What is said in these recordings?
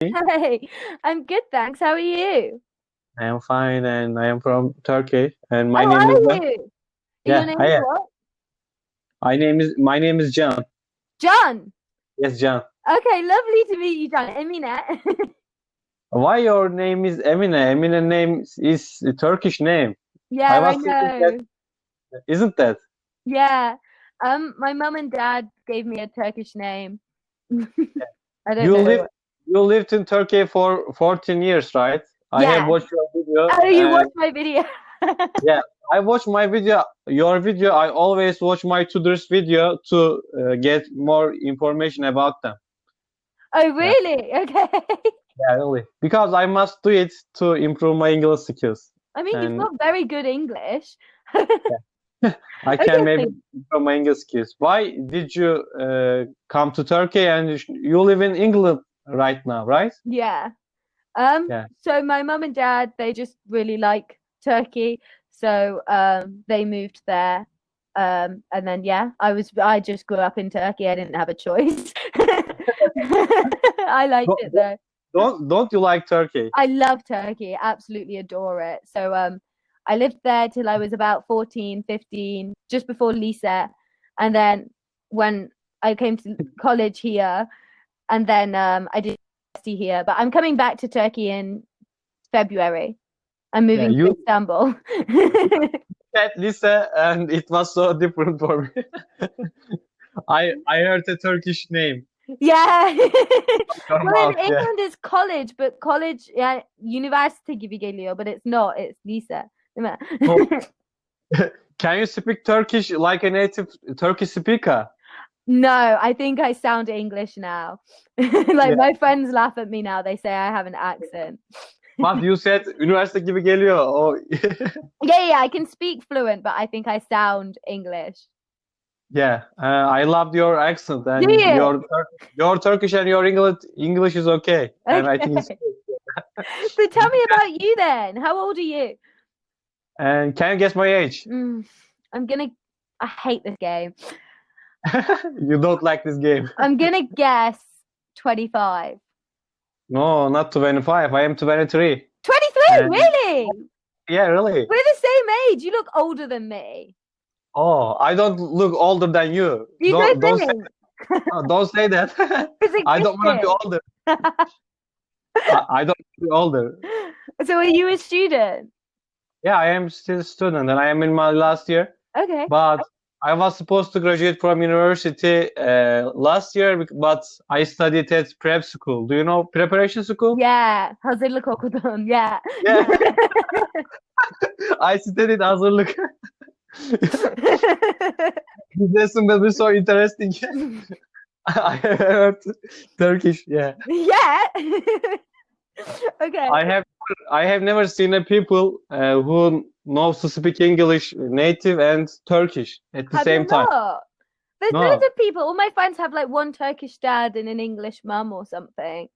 Hey, I'm good, thanks. How are you? I am fine, and I am from Turkey, and my How name are is Can. you? Yeah, Your name I is am. what? My name is my name is Can. John. Yes, John. Okay, lovely to meet you, John. Emine. Why your name is Emine? Emine name is a Turkish name, Yeah, I was thinking that- know. isn't that? Yeah. Um, my mum and dad gave me a Turkish name. I don't You know. live you lived in Turkey for 14 years, right? I Yeah. have watched your video. Oh, you and watched my video. Yeah, I watch my video, your video. I always watch my tutors video to uh, get more information about them. Oh, really? Okay. Yeah, really. Because I must do it to improve my English skills. I mean, you've got very good English. I Okay. can maybe improve my English skills. Why did you uh, come to Turkey and you live in England right now, right? Yeah. Um, Yeah. so my mum and dad, they just really like Turkey. So um they moved there. Um and then yeah, I was I just grew up in Turkey. I didn't have a choice. I liked Well, it though. Don't don't you like Turkey? I love Turkey. Absolutely adore it. So um I lived there till I was about 14, 15, just before Lisa. And then when I came to college here, and then um I did university here, but I'm coming back to Turkey in February. I'm moving you- to Istanbul. At Lisa, and it was so different for me. I I heard a Turkish name. yeah. Well, in yeah. England it's college, but college, yeah, university gibi geliyor, but it's not. It's Lisa. Oh. Can you speak Turkish like a native Turkish speaker? No, I think I sound English now. like Yeah. my friends laugh at me now. They say I have an accent. But you said üniversite gibi geliyor. Oh. Yeah, yeah, I can speak fluent, but I think I sound English. Yeah, uh, I loved your accent and you? your your Turkish and your English English is okay, and I think. So tell me about you then. How old are you? And can you guess my age? Mm, I'm gonna. I hate this game. You don't like this game. I'm gonna guess 25. No, not 25. I am 23. 23, Um, really? Yeah, really. We're the same age. You look older than me. Oh, I don't look older than you. You Don't don't don't say, no, don't say that. I don't want to be older. I, I don't want to be older. So are you a student? Yeah, I am still a student and I am in my last year. Okay. But I was supposed to graduate from university uh, last year, but I studied at prep school. Do you know preparation school? Yeah. Hazırlık okudun. Yeah. Yeah. I studied hazırlık. This lesson will be so interesting. I heard Turkish. Yeah, yeah. okay. I have I have never seen a people uh, who knows to speak English native and Turkish at the same time. not? There's No. loads of people. All my friends have like one Turkish dad and an English mum or something.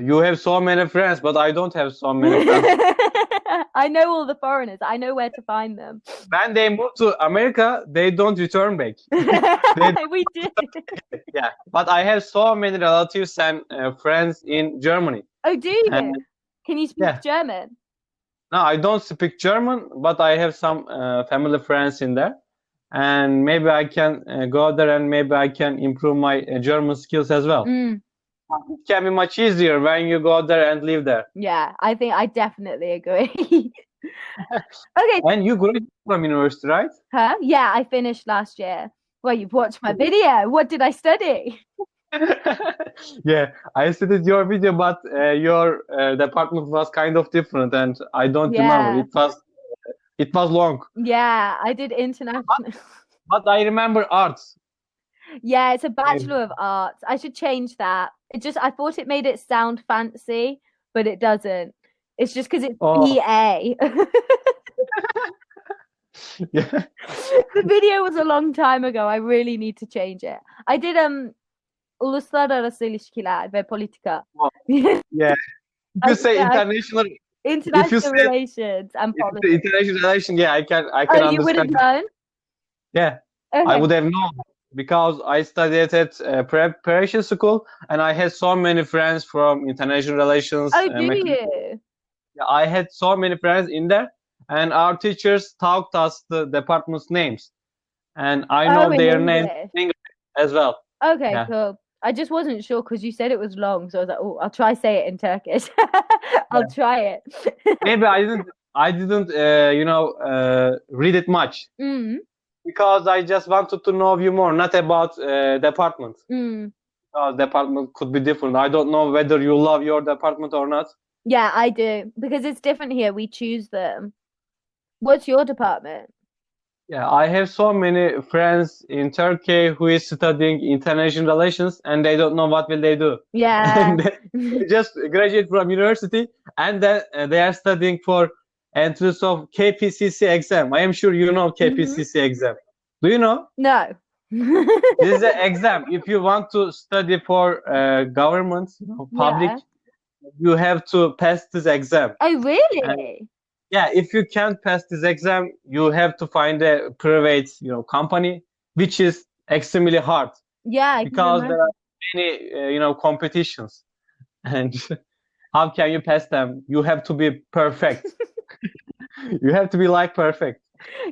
You have so many friends, but I don't have so many friends. I know all the foreigners. I know where to find them. when they move to America, they don't return back. we do. Yeah, but I have so many relatives and uh, friends in Germany. Oh, do you? And- Can you speak yeah. German? No, I don't speak German, but I have some uh, family friends in there, and maybe I can uh, go there and maybe I can improve my uh, German skills as well. Mm, It can be much easier when you go there and live there. yeah, I think I definitely agree. okay, And you graduated from university, right? huh? Yeah, I finished last year. Well, you've watched my video. What did I study? Yeah, I studied your video, but uh, your uh, department was kind of different, and I don't Yeah. remember. It was it was long, Yeah, I did international. but I remember arts. Yeah, it's a Bachelor of Arts. I should change that. It just I thought it made it sound fancy, but it doesn't. It's just because it's Oh. BA. Yeah. the video was a long time ago. I really need to change it. I did um uluslararası ilişkiler ve politika. Oh. Yeah. You say Yeah, I- international, International said- relations and if you say politics. international relation, yeah, I can I can Oh, you would have understand. known? Yeah, I would have known. because I studied at uh, preparation school and I had so many friends from international relations. Oh, uh, do you? I had so many friends in there, and our teachers taught us the department's names, and I know Oh, their names as well. Okay, Yeah. cool. I just wasn't sure because you said it was long, so I was like, oh, I'll try say it in Turkish. I'll try it. Maybe I didn't, I didn't, uh, you know, uh, read it much mm, because I just wanted to know you more, not about uh, department. mm. Because department could be different. I don't know whether you love your department or not. Yeah, I do because it's different here. We choose them. What's your department? Yeah, I have so many friends in Turkey who is studying international relations, and they don't know what will they do. Yeah. They just graduate from university, and then uh, they are studying for entrance of KPCC exam. I am sure you know KPCC exam. Do you know? no. This is an exam. If you want to study for uh, government, you know, public, Yeah. you have to pass this exam. Oh, really? Yeah, if you can't pass this exam, you have to find a private, you know, company, which is extremely hard Yeah, because there are many, uh, you know, competitions. And how can you pass them? You have to be perfect. You have to be like perfect.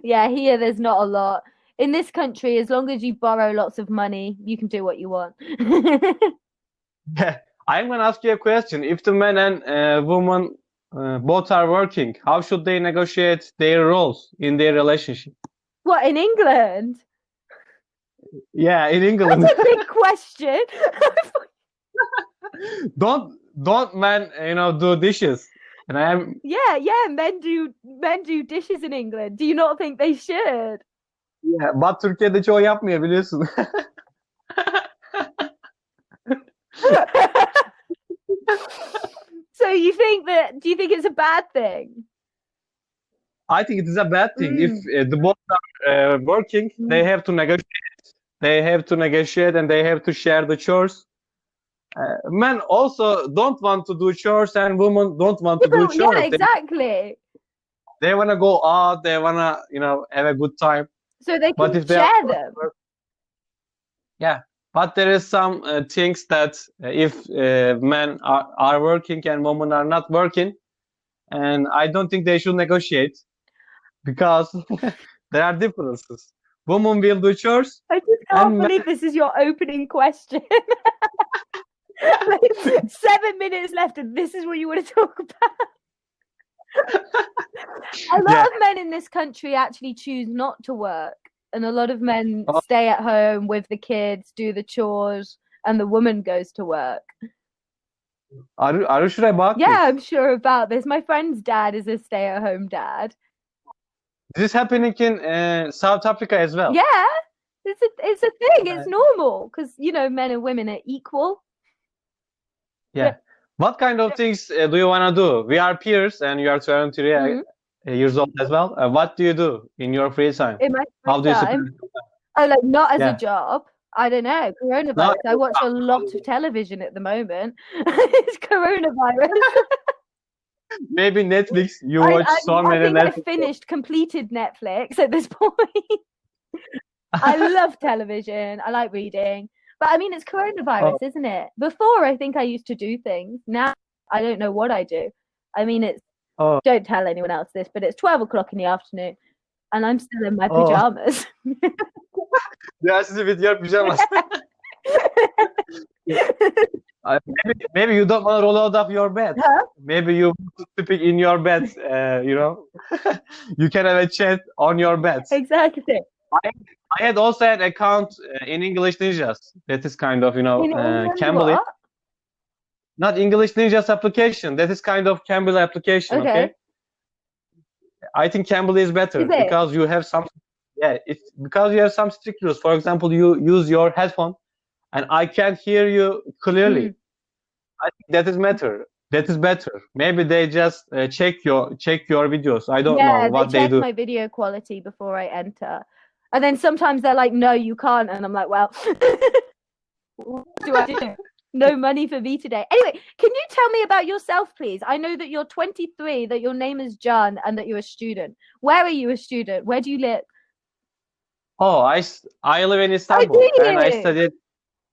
Yeah, here there's not a lot. In this country, as long as you borrow lots of money, you can do what you want. yeah. I'm gonna ask you a question. If the man and uh, woman Uh, both are working, how should they negotiate their roles in their relationship? What, in England? Yeah, in England. That's a big question. don't don't men you know do dishes and i'm Yeah, yeah, men do men do dishes in England. Do you not think they should? yeah, but Türkiye'de çoğu yapmıyor biliyorsun. so you think that do you think it's a bad thing? I think it is a bad thing. If uh, the both are uh, working they have to negotiate. They have to negotiate and they have to share the chores. Uh, men also don't want to do chores and women don't want to do chores yeah, They- exactly. they, want to go out they want to you know have a good time. So they but can if they share are them. yeah but there is some uh, things that uh, if uh, men are, are working and women are not working and i don't think they should negotiate because there are differences women will do chores I just can't And ma- believe this is your opening question. Like, seven minutes left, and this is what you want to talk about. a lot Yeah. of men in this country actually choose not to work, and a lot of men Oh. stay at home with the kids, do the chores, and the woman goes to work. Are you, are you sure about Yeah, this? I'm sure about this. My friend's dad is a stay at home dad. this is happening in uh, south africa as well Yeah, it's a, it's a thing. It's normal because, you know, men and women are equal. yeah what kind of things uh, do you want to do we are peers and you are 23 Mhm. uh, years old as well uh, what do you do in your free time In my how free do you time. Oh, like not as Yeah. a job. I don't know. Coronavirus. I watch a lot of television at the moment. it's coronavirus. maybe netflix you I, watch I, so I many think I netflix finished, completed Netflix at this point. I love television. I like reading. But I mean, it's oh. coronavirus, Oh. isn't it? Before, I think I used to do things. Now, I don't know what I do. I mean, it's. Oh. Don't tell anyone else this, but it's 12 o'clock in the afternoon and I'm still in my Oh. pajamas. Yeah, sizi with your pajamas. Uh, maybe, maybe you don't want to roll out of your bed. Huh? Maybe you want to sleep in your bed. Uh, you know, you can have a chat on your bed. exactly. I had also an account uh, in English Ninjas. That is kind of you know In uh, Cambly. Not English Ninjas application. That is kind of Cambly application. Okay. Okay. I think Cambly is better Is because you have some. Yeah, it's because you have some strict rules. For example, you use your headphone, and I can't hear you clearly. Mm. I think that is matter. That is better. Maybe they just uh, check your check your videos. I don't yeah, know what they they, check do. my video quality before I enter. And then sometimes they're like, no, you can't. And I'm like, well, what do I do? No money for me today. Anyway, can you tell me about yourself, please? I know that you're 23, that your name is John, and that you're a student. Where are you a student? Where do you live? Oh, I, I live in Istanbul and I studied.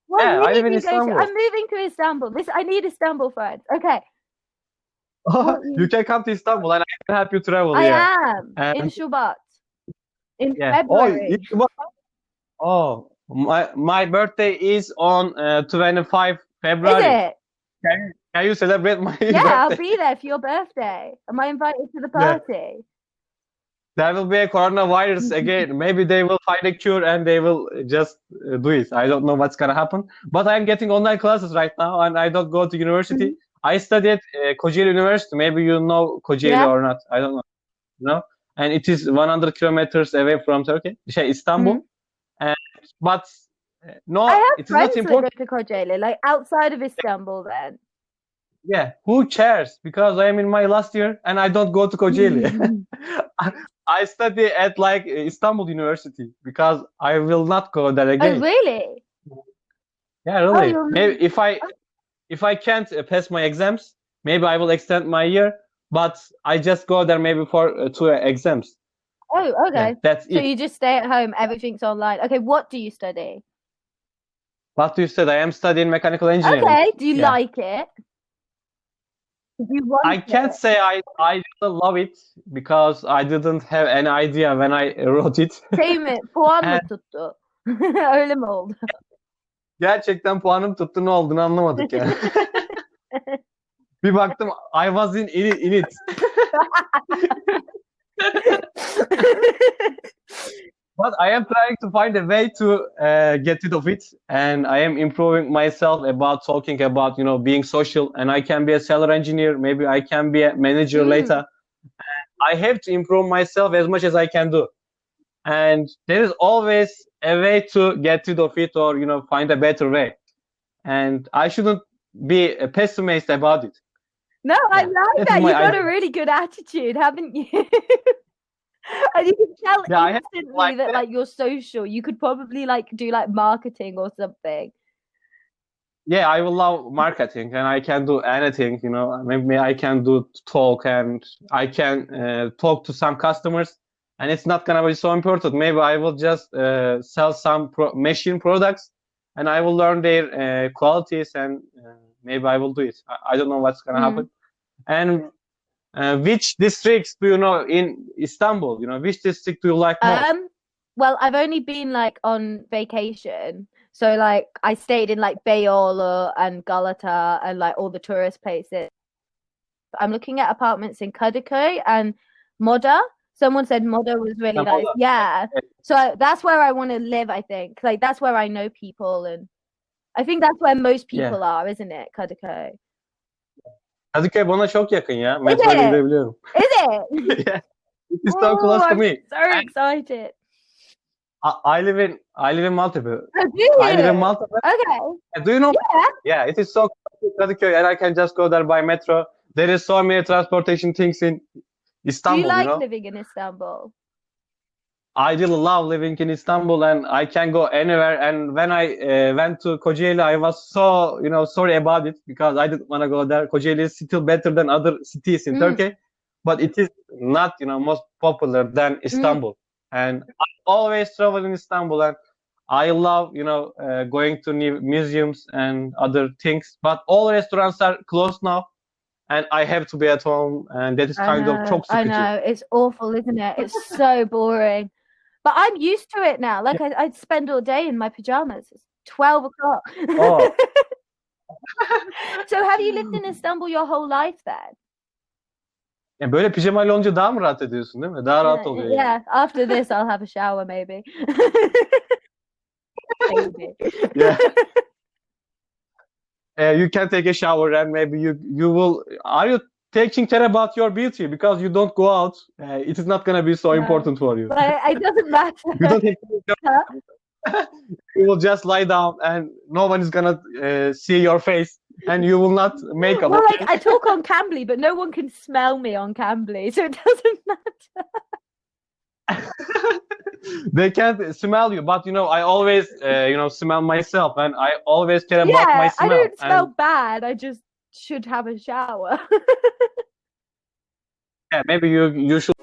Well, Yeah, I live in go to- Istanbul. I'm moving to Istanbul. This I need Istanbul friends. Okay, What you- can come to Istanbul and I can help you travel I here. am in And- Şubat in Yeah. Oh, February. what? oh, my my birthday is on uh, 25 Is February. it? Can can you celebrate my Yeah, I'll be there for your birthday. Am I invited to the Yeah. There will be a coronavirus again. Maybe they will find a cure and they will just uh, do it. I don't know what's gonna happen. But I'm getting online classes right now and I don't go to university. I studied uh, Kocaeli University. Maybe you know Kocaeli Yeah. or not. I don't know. No? And it is 100 kilometers away from Turkey. Şey, Istanbul. Mhm. And, but uh, no, I have it is friends not that go important. to Kocaeli, like outside of Istanbul. Then Yeah, who cares? Because I am in my last year and I don't go to Kocaeli. I study at like Istanbul University because I will not go there oh, again. really? Yeah, really. you're Maybe if I if I can't uh, pass my exams, maybe I will extend my year. But I just go there maybe for uh, two exams. Oh, Yeah, okay. that's So it. you just stay at home. Everything's online. Okay, what do you study? What do you said? I am studying mechanical engineering. Okay, do you Yeah. like it? I can't say I I really love it because I didn't have any idea when I wrote it. Şey mi? Puan mı tuttu? Öyle mi oldu? Gerçekten puanım tuttu ne olduğunu anlamadık yani. Bir baktım I was in, in, it- in it. But I am trying to find a way to uh, get rid of it, and I am improving myself about talking about you know being social, and I can be a seller engineer. Maybe I can be a manager Mm. later. I have to improve myself as much as I can do, and there is always a way to get rid of it or you know find a better way. And I shouldn't be a pessimist about it. No, I like that's that. You've got idea. a really good attitude, haven't you? and you can tell have instantly like that that. like you're social. You could probably like do like marketing or something. yeah i will love marketing and i can do anything you know maybe i can do talk and i can uh, talk to some customers and it's not gonna be so important maybe i will just uh, sell some pro- machine products and i will learn their uh, qualities and uh, maybe i will do it i, I don't know what's gonna Mhm. happen and uh, which districts do you know in istanbul you know which district do you like more Um, well, I've only been like on vacation, so like I stayed in like Beyoğlu and Galata and like all the tourist places. I'm looking at apartments in Kadıköy and Moda. Someone said Moda was really Yeah, nice. Yeah, so I, that's where I want to live. I think like that's where I know people, and I think that's where most Yeah. people are, isn't it? Kadıköy. Kadıköy bana çok yakın ya metro it? gidebiliyorum Is it? it's so Ooh, close to me so excited. I, I live in I live in Maltepe. Oh, do I live in you? Maltepe. Okay. Do you know? Yeah. Yeah, it is so close to Kadıköy, and I can just go there by metro. There is so many transportation things in Do Istanbul. you like know, living in Istanbul? I really love living in Istanbul, and I can go anywhere. And when I uh, went to Kocaeli, I was so you know sorry about it because I didn't want to go there. Kocaeli is still better than other cities in Mm. Turkey, but it is not you know most popular than Istanbul. And I always travel in Istanbul, and I love you know uh, going to new museums and other things. But all restaurants are closed now, and I have to be at home, and that is kind know, of çok I know. It's awful, isn't it? It's so boring. But I'm used to it now. Like I, I'd spend all day in my pajamas. It's 12 o'clock. Oh. so have you lived in Istanbul your whole life then? Ya böyle pijamayla olunca daha mı rahat ediyorsun değil mi? Daha rahat Yeah, oluyor. yani. yeah. After this, I'll have a shower maybe. maybe. Yeah. Uh, you can take a shower and maybe you you will are you taking care about your beauty because you don't go out uh, it is not going to be so No. important for you But it doesn't matter. you don't have to you will just lie down and no one is going to uh, see your face and you will not make up well, like I talk on Cambly, but no one can smell me on Cambly, so it doesn't matter. they can't smell you but you know i always uh, you know smell myself and i always care about my yeah, smell I don't smell and bad. I just should have a shower. yeah, maybe you you should